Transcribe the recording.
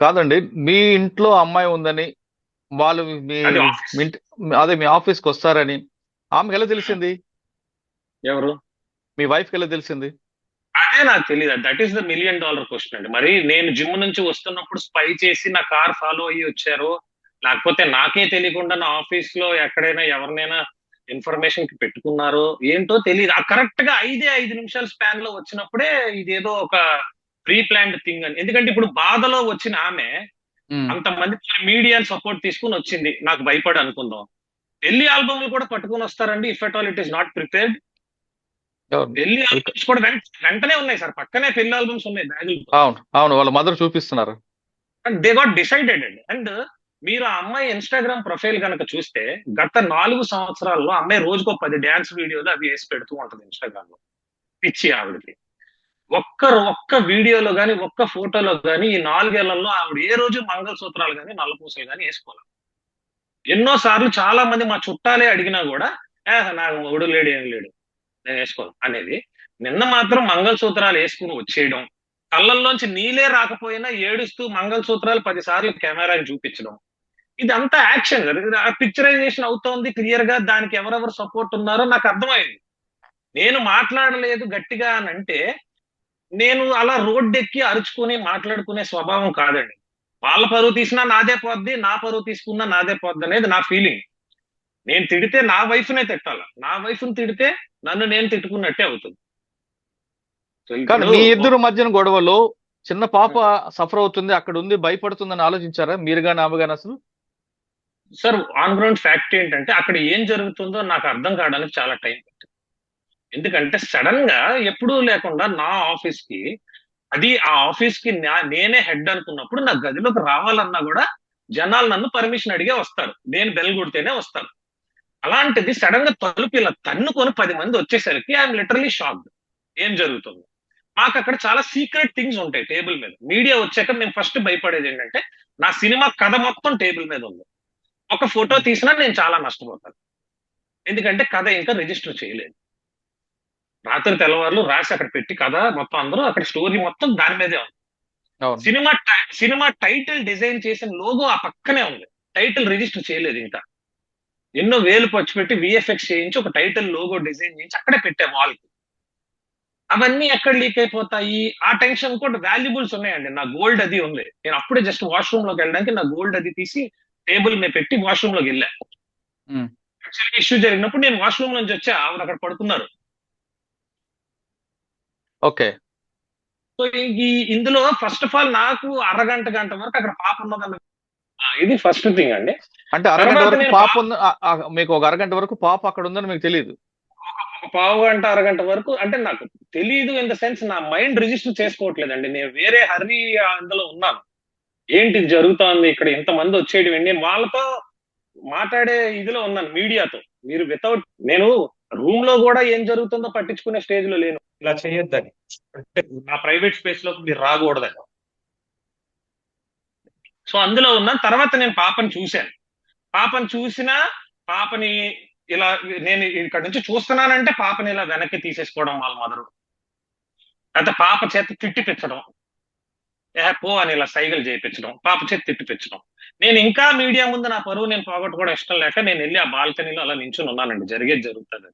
కాదండి మీ ఇంట్లో అమ్మాయి ఉందని వాళ్ళు మీ అది మీ ఆఫీస్. కి వస్తారని ఆమెకి ఎలా తెలిసింది? ఎవరు? మీ వైఫ్కి ఎలా తెలిసింది? అదే నాకు తెలియదు that is the million dollar question అండి. మరి నేను జిమ్ నుంచి వస్తున్నప్పుడు స్పై చేసి నా కార్ ఫాలో అయ్యి వచ్చారు. లేకపోతే నాకే తెలియకుండా నా ఆఫీస్లో ఎక్కడైనా ఎవరినైనా ఇన్ఫర్మేషన్కి పెట్టుకున్నారో. ఏంటో తెలియదు ఆ కరెక్ట్గా ఐదే ఐదు నిమిషాల స్పాన్లో వచ్చినప్పుడే ఇదేదో ఒక ప్రీ ప్లాన్డ్ థింగ్ అని. ఎందుకంటే ఇప్పుడు బాధలో వచ్చిన ఆమె అంతమంది మీడియా సపోర్ట్ తీసుకుని వచ్చింది. నాకు భయపడి అనుకుందాం. పెళ్ళి ఆల్బమ్లు కూడా పట్టుకుని వస్తారండి. If at all it is not prepared పెళ్ళి ఆల్బమ్స్ కూడా వెంట- వెంటనే ఉన్నాయి సార్. పక్కనే పెళ్ళి ఆల్బమ్స్ ఉన్నాయి బ్యాగులు. అవును. అవును. వాళ్ళ మదర్ చూపిస్తున్నారు. దే గాట్ డిసైడెడ్ అండి అండ్ మీరు ఆ అమ్మాయి ఇన్స్టాగ్రామ్ ప్రొఫైల్ కనుక చూస్తే గత నాలుగు సంవత్సరాల్లో అమ్మాయి రోజుకో పది డ్యాన్స్ వీడియోలు అవి వేసి పెడుతూ ఉంటది ఇన్స్టాగ్రామ్లో. పిచ్చి ఆవిడకి. ఒక్క ఒక్క వీడియోలో కానీ ఒక్క ఫోటోలో కానీ ఈ నాలుగేళ్ళలో ఆవిడ ఏ రోజు మంగళసూత్రాలు కానీ నల్లపూసలు కానీ వేసుకోవాలి ఎన్నో సార్లు చాలా మంది మా చుట్టాలే అడిగినా కూడా "ఏ, నాకు మొగుడు లేడు ఏం లేడు నేను వేసుకోను అనేది. నిన్న మాత్రం మంగళసూత్రాలు వేసుకుని వచ్చేయడం కళ్ళల్లోంచి నీలే రాకపోయినా ఏడుస్తూ మంగళసూత్రాలు పదిసార్లు కెమెరాని చూపించడం. ఇదంతా యాక్షన్ ఆ పిక్చరైజేషన్ అవుతోంది క్లియర్గా దానికి ఎవరెవరు సపోర్ట్ ఉన్నారో నాకు అర్థమైంది. నేను మాట్లాడలేదు గట్టిగా అని అంటే నేను అలా రోడ్డు ఎక్కి అరుచుకుని మాట్లాడుకునే స్వభావం కాదండి. వాళ్ళ పరువు తీసినా నాదే పోద్ది నా పరువు తీసుకున్నా నాదే పోద్ది అనేది నా ఫీలింగ్. నేను తిడితే నా వైఫ్ నే తిట్టాల. నా వైఫ్ని తిడితే నన్ను నేను తిట్టుకున్నట్టే అవుతుంది. మీ ఇద్దరు మధ్యన గొడవలో చిన్న పాప సఫర్ అవుతుంది అక్కడ ఉంది భయపడుతుందని ఆలోచించారా? మీరు కానీ ఆమె కానీ అసలు? సార్ ఆన్ గ్రౌండ్ ఫ్యాక్ట్ ఏంటంటే అక్కడ ఏం జరుగుతుందో నాకు అర్థం కావడానికి చాలా టైం ఎందుకంటే సడన్గా ఎప్పుడూ లేకుండా నా ఆఫీస్కి అది ఆ ఆఫీస్కి నేనే హెడ్ అనుకున్నప్పుడు నా గదిలోకి రావాలన్నా కూడా జనాలు నన్ను పర్మిషన్ అడిగే వస్తారు. నేను బెల్ కొడితేనే వస్తాను. అలాంటిది సడన్గా తలుపు ఇలా తన్నుకొని పది మంది వచ్చేసరికి ఐఎమ్ లిటరలీ షాక్డ్. ఏం జరుగుతుంది? మాకు అక్కడ చాలా సీక్రెట్ థింగ్స్ ఉంటాయి టేబుల్ మీద. మీడియా వచ్చాక మేము ఫస్ట్ భయపడేది ఏంటంటే నా సినిమా కథ మొత్తం టేబుల్ మీద ఉంది. ఒక ఫోటో తీసినా నేను చాలా నష్టపోతాను. ఎందుకంటే కథ ఇంకా రిజిస్టర్ చేయలేదు. రాత్రి తెల్లవారులు రాసి అక్కడ పెట్టి కథ మొత్తం అందరూ అక్కడ స్టోరీ మొత్తం దాని మీదే ఉంది. సినిమా సినిమా టైటిల్ డిజైన్ చేసిన లోగో ఆ పక్కనే ఉంది. టైటిల్ రిజిస్టర్ చేయలేదు ఇంకా. ఎన్నో వేలు ఖర్చు పెట్టి విఎఫ్ఎక్స్ చేయించి ఒక టైటిల్ లోగో డిజైన్ చేయించి అక్కడే పెట్టే వాల్కి. అవన్నీ ఎక్కడ లీక్ అయిపోతాయి? ఆ టెన్షన్ కూడా వాల్యుబుల్స్ ఉన్నాయండి. నా గోల్డ్ అది ఉంది. నేను అప్పుడే జస్ట్ వాష్రూమ్లోకి వెళ్ళడానికి నా గోల్డ్ అది తీసి టేబుల్ మీద పెట్టి వాష్రూమ్లోకి వెళ్ళా. యాక్చువల్గా ఇష్యూ జరిగినప్పుడు నేను వాష్రూమ్ నుంచి వచ్చా ఆవిడ అక్కడ పడుతున్నారు ఓకే. సో ఈ ఇందులో ఫస్ట్ ఆఫ్ ఆల్ నాకు అరగంట గంట వరకు అక్కడ పాప ఉన్నదన్న ఇది ఫస్ట్ థింగ్ అండి. అంటే అరగంట వరకు పాప ఉంది మీకు ఒక అరగంట వరకు పాప అక్కడ ఉందని మీకు తెలియదు ఒక పావు గంట అరగంట వరకు అంటే నాకు తెలియదు ఇన్ ద సెన్స్ నా మైండ్ రిజిస్టర్ చేసుకోవట్లేదండి. నేను వేరే హరి అందులో ఉన్నాను. ఏంటి జరుగుతోంది? ఇక్కడ ఇంతమంది వచ్చేయడం? నేను వాళ్ళతో మాట్లాడే ఇదిలో ఉన్నాను మీడియాతో. మీరు వితౌట్ నేను రూమ్లో కూడా ఏం జరుగుతుందో పట్టించుకునే స్టేజ్లో లేను. ఇలా చేయొద్దని. అంటే నా ప్రైవేట్ స్పేస్లోకి మీరు రాకూడదని. సో అందులో ఉన్న తర్వాత నేను పాపని చూశాను. పాపని చూసినా పాపని ఇలా నేను ఇక్కడ నుంచి చూస్తున్నానంటే పాపని ఇలా వెనక్కి తీసేసుకోవడం వాళ్ళ మదరు అయితే పాప చేత తిట్టిపించడం ఏ పో అని ఇలా సైగలు చేయించడం. పాప చేత తిట్టిపించడం నేను ఇంకా మీడియా ముందు నా పరువు నేను పోగొట్టుకోవడం ఇష్టం లేక నేను వెళ్ళి ఆ బాల్కనీలో అలా నించుని ఉన్నానండి. జరిగేది జరుగుతుంది.